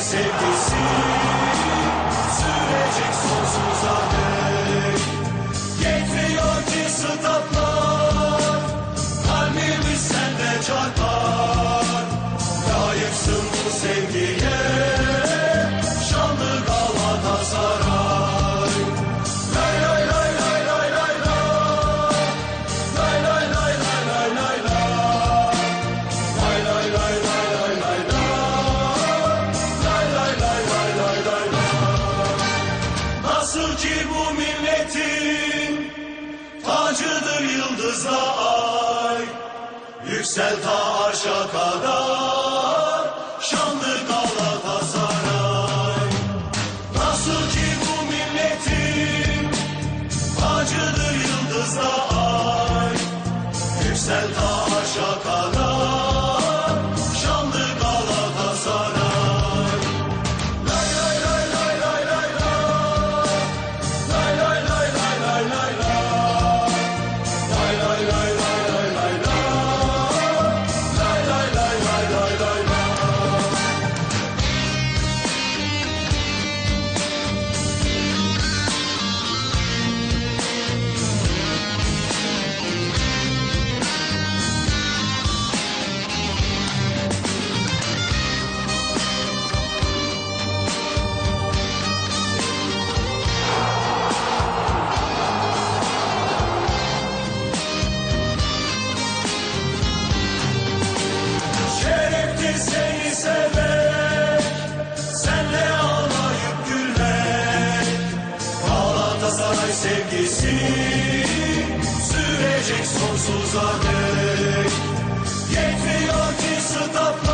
sevgisi sürecek sonsuz. yıldızla ay Yüksel ta arşa kadar Şanlı Galatasaray. Nasıl ki bu milletin Acıdır yıldızla ay Yüksel ta arşa kadar sesi sürecek sonsuza dek. Yetmiyor ki stop